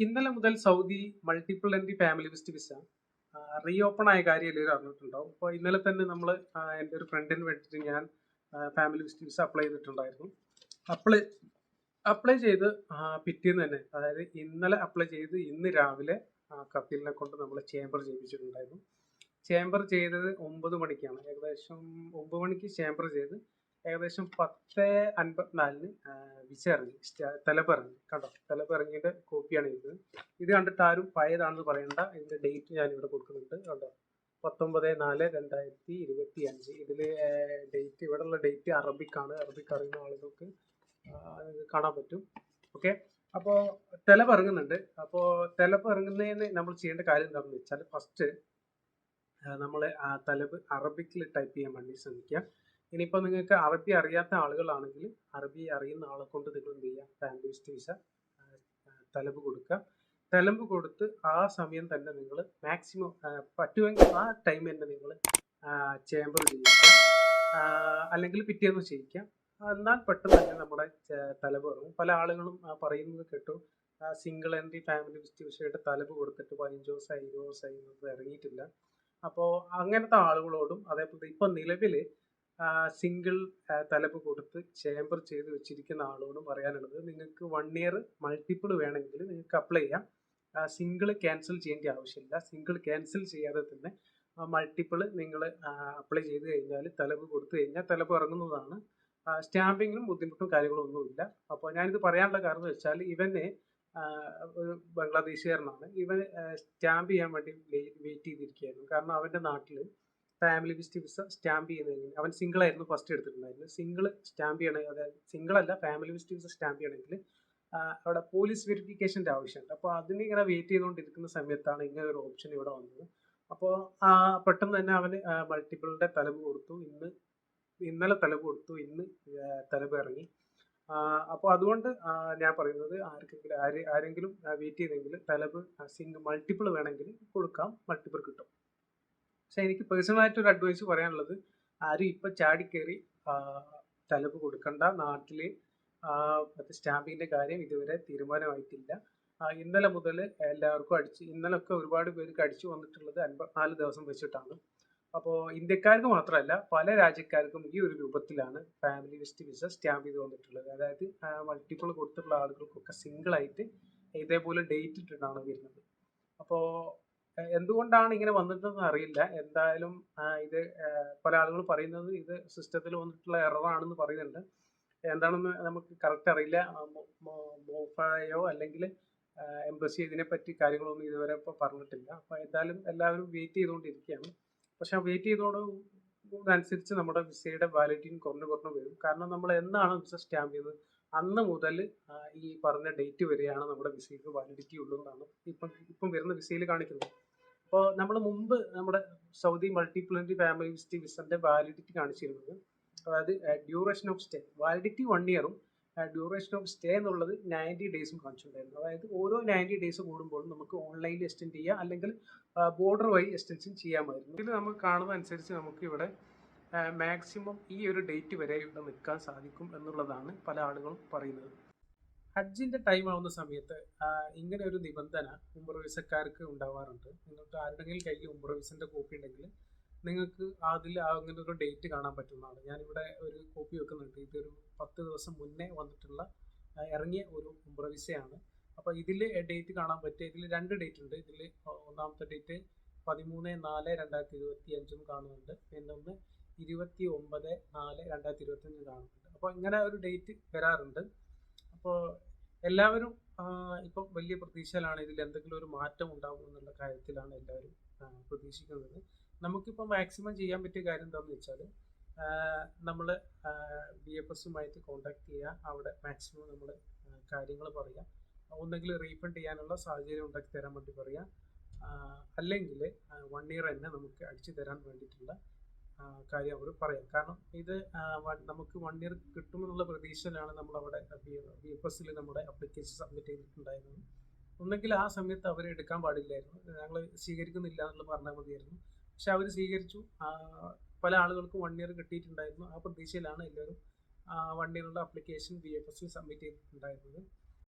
ഇന്നലെ മുതൽ Saudi multiple entry family visit visa re open ആയ കാര്യം എല്ലാവരും അറിഞ്ഞിട്ടുണ്ടാവും. അപ്പോൾ ഇന്നലെ തന്നെ നമ്മൾ എന്റെ ഒരു ഫ്രണ്ടിന് വേണ്ടിയിട്ട് ഞാൻ ഫാമിലി വിസിറ്റ് വിസ അപ്ലൈ ചെയ്തിട്ടുണ്ടായിരുന്നു. അപ്ലൈ അപ്ലൈ ചെയ്ത് പിറ്റേന്ന് തന്നെ അതായത് ഇന്നലെ അപ്ലൈ ചെയ്ത് ഇന്ന് രാവിലെ കഫീലിനെ കൊണ്ട് നമ്മൾ ചേംബർ ചെയ്യിപ്പിച്ചിട്ടുണ്ടായിരുന്നു. ചേംബർ ചെയ്തത് ഒമ്പത് മണിക്കാണ്. ഏകദേശം ഒമ്പത് മണിക്ക് ചേംബർ ചെയ്ത് ഏകദേശം പത്ത് അൻപത്തിനാലിന് ഇറങ്ങി സ്റ്റ- കണ്ടോ? തലപ്പ് ഇറങ്ങിയുടെ കോപ്പിയാണ് ഇത്. ഇത് കണ്ടിട്ട് ആരും പഴയതാണെന്ന് പറയണ്ട. ഇതിന്റെ ഡേറ്റ് ഞാൻ ഇവിടെ കൊടുക്കുന്നുണ്ട് കണ്ടോ? പത്തൊമ്പത് നാല് രണ്ടായിരത്തി ഇരുപത്തി അഞ്ച് ഇതിൽ ഡേറ്റ് ഇവിടെയുള്ള ഡേറ്റ് അറബിക്കാണ്. അറബിക് അറിയുന്ന ആളുകൾക്ക് കാണാൻ പറ്റും. ഓക്കെ? അപ്പോ തെലപ്പ് ഇറങ്ങുന്നുണ്ട് അപ്പോൾ തെലപ്പ് ഇറങ്ങുന്നതിന് നമ്മൾ ചെയ്യേണ്ട കാര്യം എന്താണെന്ന് വെച്ചാൽ ഫസ്റ്റ് നമ്മൾ തലബ് അറബിക്കിൽ ടൈപ്പ് ചെയ്യാൻ വേണ്ടി ശ്രമിക്കുക. ഇനിയിപ്പോൾ നിങ്ങൾക്ക് അറബി അറിയാത്ത ആളുകളാണെങ്കിൽ അറബി അറിയുന്ന ആളെ കൊണ്ട് നിങ്ങൾ എന്ത് ചെയ്യുക ഫാമിലിസ്റ്റ് വിസ തലമ്പ് കൊടുക്കുക തലമ്പ് കൊടുത്ത് ആ സമയം തന്നെ നിങ്ങൾ മാക്സിമം പറ്റുമെങ്കിൽ ആ ടൈം തന്നെ നിങ്ങൾ ചേമ്പർ ചെയ്യിക്കുക അല്ലെങ്കിൽ പിറ്റേന്ന് ചെയ്യിക്കാം. എന്നാൽ പെട്ടെന്ന് തന്നെ നമ്മുടെ തലവ് ഇറങ്ങും പല ആളുകളും പറയുന്നത് കേട്ടു. സിംഗിൾ എൻട്രി ഫാമിലി വിസിറ്റ് വിഷയമായിട്ട് തലബ് കൊടുത്തിട്ട് പതിനഞ്ച് ദിവസമായി ഇരുപത് ദിവസമായി ഇറങ്ങിയിട്ടില്ല. അപ്പോൾ അങ്ങനത്തെ ആളുകളോടും അതേപോലെ ഇപ്പം നിലവിൽ സിംഗിൾ തലപ്പ് കൊടുത്ത് ചേംബർ ചെയ്ത് വെച്ചിരിക്കുന്ന ആളോടും പറയാനുള്ളത് നിങ്ങൾക്ക് വൺ ഇയർ മൾട്ടിപ്പിൾ വേണമെങ്കിൽ നിങ്ങൾക്ക് അപ്ലൈ ചെയ്യാം. സിംഗിൾ ക്യാൻസൽ ചെയ്യേണ്ട ആവശ്യമില്ല. സിംഗിൾ ക്യാൻസൽ ചെയ്യാതെ തന്നെ മൾട്ടിപ്പിൾ നിങ്ങൾ അപ്ലൈ ചെയ്ത് കഴിഞ്ഞാൽ തലപ്പ് കൊടുത്തു കഴിഞ്ഞാൽ തലപ്പ് ഇറങ്ങുന്നതാണ്. സ്റ്റാമ്പിങ്ങിനും ബുദ്ധിമുട്ടും കാര്യങ്ങളും ഒന്നുമില്ല. അപ്പോൾ ഞാനിത് പറയാനുള്ള കാരണം വെച്ചാൽ ഇവനെ ഒരു ബംഗ്ലാദേശുകാരനാണ്. ഇവൻ സ്റ്റാമ്പ് ചെയ്യാൻ വേണ്ടി വെയിറ്റ് ചെയ്തിരിക്കുകയായിരുന്നു. കാരണം അവന്റെ നാട്ടിൽ ഫാമിലി വിസിറ്റ് വിസ സ്റ്റാമ്പ് ചെയ്യുന്നതിന് അവൻ സിംഗിൾ ആയിരുന്നു ഫസ്റ്റ് എടുത്തിട്ടുണ്ടായിരുന്നത്. സിംഗിൾ സ്റ്റാമ്പ് ചെയ്യണമെങ്കിൽ അതായത് സിംഗിൾ അല്ല ഫാമിലി വിസിറ്റ് വിസ സ്റ്റാമ്പ് ചെയ്യണമെങ്കിൽ അവിടെ പോലീസ് വെരിഫിക്കേഷന്റെ ആവശ്യമുണ്ട്. അപ്പോൾ അതിന് ഇങ്ങനെ വെയിറ്റ് ചെയ്തുകൊണ്ടിരിക്കുന്ന സമയത്താണ് ഇങ്ങനെ ഒരു ഓപ്ഷൻ ഇവിടെ വന്നത്. അപ്പോൾ പെട്ടെന്ന് തന്നെ അവന് മൾട്ടിപ്പിളിന്റെ തലവ് കൊടുത്തു. ഇന്ന് ഇന്നലെ തലവ് കൊടുത്തു. ഇന്ന് തലവ് ഇറങ്ങി. അപ്പോൾ അതുകൊണ്ട് ഞാൻ പറയുന്നത് ആർക്കെങ്കിലും ആരെങ്കിലും വെയിറ്റ് ചെയ്തെങ്കിൽ തലവ് സിംഗിൾ മൾട്ടിപ്പിൾ വേണമെങ്കിൽ കൊടുക്കാം. മൾട്ടിപ്പിൾ കിട്ടും. പക്ഷെ എനിക്ക് പേഴ്സണലായിട്ട് ഒരു അഡ്വൈസ് പറയാനുള്ളത്. ആരും ഇപ്പം ചാടിക്കയറി തലവ് കൊടുക്കണ്ട നാട്ടിൽ മറ്റേ കാര്യം ഇതുവരെ തീരുമാനമായിട്ടില്ല. ഇന്നലെ മുതൽ എല്ലാവർക്കും അടിച്ച് ഇന്നലൊക്കെ ഒരുപാട് പേർക്ക് അടിച്ചു വന്നിട്ടുള്ളത് അൻപത്തിനാല് ദിവസം വെച്ചിട്ടാണ്. അപ്പോൾ ഇന്ത്യക്കാർക്ക് മാത്രമല്ല പല രാജ്യക്കാർക്കും ഈ ഒരു രൂപത്തിലാണ് ഫാമിലി വിസിറ്റ് വിസ സ്റ്റാമ്പ് ചെയ്ത് വന്നിട്ടുള്ളത്. അതായത് മൾട്ടിപ്പിൾ കൊടുത്തിട്ടുള്ള ആളുകൾക്കൊക്കെ സിംഗിൾ ആയിട്ട് ഇതേപോലെ ഡേറ്റ് ഇട്ടിട്ടാണ് വരുന്നത്. അപ്പോൾ എന്തുകൊണ്ടാണ് ഇങ്ങനെ വന്നിട്ടെന്ന് അറിയില്ല. എന്തായാലും ആ, ഇത് പല ആളുകൾ പറയുന്നത് ഇത് സിസ്റ്റത്തിൽ വന്നിട്ടുള്ള എററാണെന്ന് പറയുന്നുണ്ട്. എന്താണെന്ന് നമുക്ക് കറക്റ്റ് അറിയില്ല. മോഫായോ അല്ലെങ്കിൽ എംബസി ഇതിനെ പറ്റി കാര്യങ്ങളൊന്നും ഇതുവരെ ഇപ്പോൾ പറഞ്ഞിട്ടില്ല. അപ്പോൾ എന്തായാലും എല്ലാവരും വെയിറ്റ് ചെയ്തുകൊണ്ടിരിക്കുകയാണ്. പക്ഷെ വെയിറ്റ് ചെയ്തോടനുസരിച്ച് നമ്മുടെ വിസയുടെ വാലിഡിറ്റിയും കുറഞ്ഞു കുറഞ്ഞു വരും. കാരണം നമ്മൾ എന്നാണ് വിസ സ്റ്റാമ്പ് ചെയ്തത് അന്ന് മുതൽ ഈ പറഞ്ഞ ഡേറ്റ് വരെയാണ് നമ്മുടെ വിസയ്ക്ക് വാലിഡിറ്റി ഉള്ളൂ എന്നാണ് ഇപ്പം ഇപ്പം വരുന്ന വിസയിൽ കാണിക്കുന്നത്. അപ്പോൾ നമ്മൾ മുമ്പ് നമ്മുടെ Saudi multiple entry family visit Vicente validity കാണിച്ചിരുന്നത് അതായത് duration of stay validity one ഇയറും duration of stay എന്നുള്ളത് നയന്റി ഡേയ്സും കാണിച്ചിട്ടുണ്ടായിരുന്നു. അതായത് ഓരോ നയന്റി ഡേയ്സ് കൂടുമ്പോഴും നമുക്ക് ഓൺലൈനിൽ എക്സ്റ്റെൻഡ് ചെയ്യാം അല്ലെങ്കിൽ ബോർഡർ വഴി എക്സ്റ്റൻഷൻ ചെയ്യാമായിരുന്നു. ഇതിൽ നമുക്ക് കാണുന്ന അനുസരിച്ച് നമുക്ക് ഇവിടെ മാക്സിമം ഈ ഒരു ഡേറ്റ് വരെ ഇവിടെ നിൽക്കാൻ സാധിക്കും എന്നുള്ളതാണ് പല ആളുകളും പറയുന്നത്. ഹജ്ജിന്റെ ടൈം ആവുന്ന സമയത്ത് ഇങ്ങനെ ഒരു നിബന്ധന ഉംറ വിസക്കാർക്ക് ഉണ്ടാവാറുണ്ട്. നിങ്ങൾക്ക് ആരുടെങ്കിലും കയ്യിൽ ഉംറ വിസന്റെ കോപ്പി ഉണ്ടെങ്കിൽ നിങ്ങൾക്ക് അതിൽ അങ്ങനെ ഒരു ഡേറ്റ് കാണാൻ പറ്റുന്നതാണ്. ഞാനിവിടെ ഒരു കോപ്പി വെക്കുന്നുണ്ട്. ഇതൊരു പത്ത് ദിവസം മുന്നേ വന്നിട്ടുള്ള ഇറങ്ങിയ ഒരു ഉംറ വിസയാണ് അപ്പോൾ ഇതിൽ ഡേറ്റ് കാണാൻ പറ്റുക ഇതിൽ രണ്ട് ഡേറ്റ് ഉണ്ട്. ഇതിൽ ഒന്നാമത്തെ ഡേറ്റ് പതിമൂന്ന് നാല് രണ്ടായിരത്തി ഇരുപത്തി അഞ്ചും കാണുന്നുണ്ട്. പിന്നെ ഒന്ന് ഇരുപത്തി ഒമ്പത് നാല് രണ്ടായിരത്തി ഇരുപത്തി അഞ്ച് കാണുന്നുണ്ട്. അപ്പോൾ ഇങ്ങനെ ഒരു ഡേറ്റ് വരാറുണ്ട്. അപ്പോൾ എല്ലാവരും ഇപ്പം വലിയ പ്രതീക്ഷയിലാണ് ഇതിൽ എന്തെങ്കിലും ഒരു മാറ്റം ഉണ്ടാകും എന്നുള്ള കാര്യത്തിലാണ് എല്ലാവരും പ്രതീക്ഷിക്കുന്നത്. നമുക്കിപ്പോൾ മാക്സിമം ചെയ്യാൻ പറ്റിയ കാര്യം എന്താണെന്ന് വെച്ചാൽ നമ്മൾ ബി എഫ് എസുമായിട്ട് കോണ്ടാക്ട് ചെയ്യുക അവിടെ മാക്സിമം നമ്മൾ കാര്യങ്ങൾ പറയുക ഒന്നെങ്കിൽ റീഫണ്ട് ചെയ്യാനുള്ള സാഹചര്യം ഉണ്ടാക്കി തരാൻ വേണ്ടി പറയുക അല്ലെങ്കിൽ വൺ ഇയർ തന്നെ നമുക്ക് അടിച്ചു തരാൻ വേണ്ടിയിട്ടുള്ള കാര്യം അവർ പറയാം. കാരണം ഇത് നമുക്ക് വൺ ഇയർ കിട്ടുമെന്നുള്ള പ്രതീക്ഷയിലാണ് നമ്മൾ അവിടെ ബി എഫ് എസിൽ നമ്മുടെ അപ്ലിക്കേഷൻ സബ്മിറ്റ് ചെയ്തിട്ടുണ്ടായിരുന്നത്. ഒന്നെങ്കിൽ ആ സമയത്ത് അവർ എടുക്കാൻ പാടില്ലായിരുന്നു. ഞങ്ങൾ സ്വീകരിക്കുന്നില്ല എന്നുള്ളത് പറഞ്ഞാൽ മതിയായിരുന്നു. പക്ഷെ അവർ സ്വീകരിച്ചു. പല ആളുകൾക്കും വൺ ഇയർ കിട്ടിയിട്ടുണ്ടായിരുന്നു. ആ പ്രതീക്ഷയിലാണ് എല്ലാവരും one ഇയറുള്ള application B F S submit ചെയ്തിട്ടുണ്ടായിരുന്നത്.